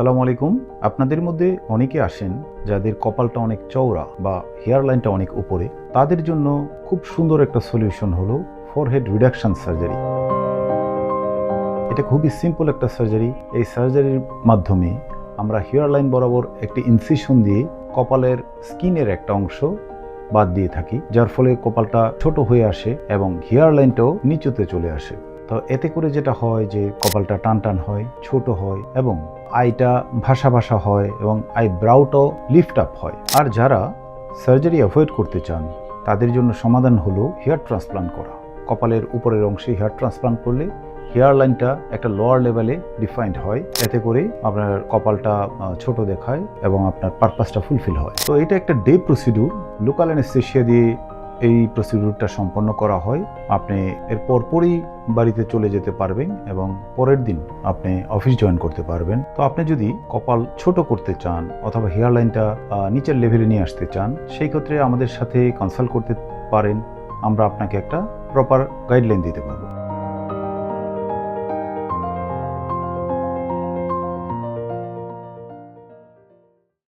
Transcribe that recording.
সালাম আলাইকুম। আপনাদের মধ্যে অনেকে আসেন যাদের কপালটা অনেক চওড়া বা হেয়ার লাইনটা অনেক উপরে। তাদের জন্য খুব সুন্দর একটা সলিউশন হলো ফরহেড রিডাকশন সার্জারি এটা খুবই সিম্পল একটা সার্জারি এই সার্জারির মাধ্যমে আমরা হেয়ার লাইন বরাবর একটি ইনসিশন দিয়ে কপালের স্কিনের একটা অংশ বাদ দিয়ে থাকি, যার ফলে কপালটা ছোট হয়ে আসে এবং হেয়ার লাইনটাও নিচুতে চলে আসে। তো এতে করে যেটা হয় যে কপালটা টান টান হয়, ছোট হয় এবং আইটা ভাসা ভাসা হয় এবং আই ব্রাউটাও লিফট আপ হয়। আর যারা সার্জারি অ্যাভয়েড করতে চান, তাদের জন্য সমাধান হলো হেয়ার ট্রান্সপ্লান্ট করা। কপালের উপরের অংশে হেয়ার ট্রান্সপ্লান্ট করলে হেয়ার লাইনটা একটা লোয়ার লেভেলে ডিফাইন্ড হয়। এতে করে আপনার কপালটা ছোট দেখায় এবং আপনার পারপাসটা ফুলফিল হয়। তো এটা একটা ডে প্রসিডিউর লোকাল অ্যানেস্থেশিয়া দিয়ে এই প্রসিডিউরটা সম্পন্ন করা হয়, আপনি এর পরপরই বাড়িতে চলে যেতে পারবেন এবং পরের দিন আপনি অফিস জয়েন করতে পারবেন। তো আপনি যদি কপাল ছোট করতে চান অথবা হেয়ার লাইনটা নিচের লেভেলে নিয়ে আসতে চান, সেই ক্ষেত্রে আমাদের সাথে কনসাল্ট করতে পারেন। আমরা আপনাকে একটা প্রপার গাইডলাইন দিতে পারব।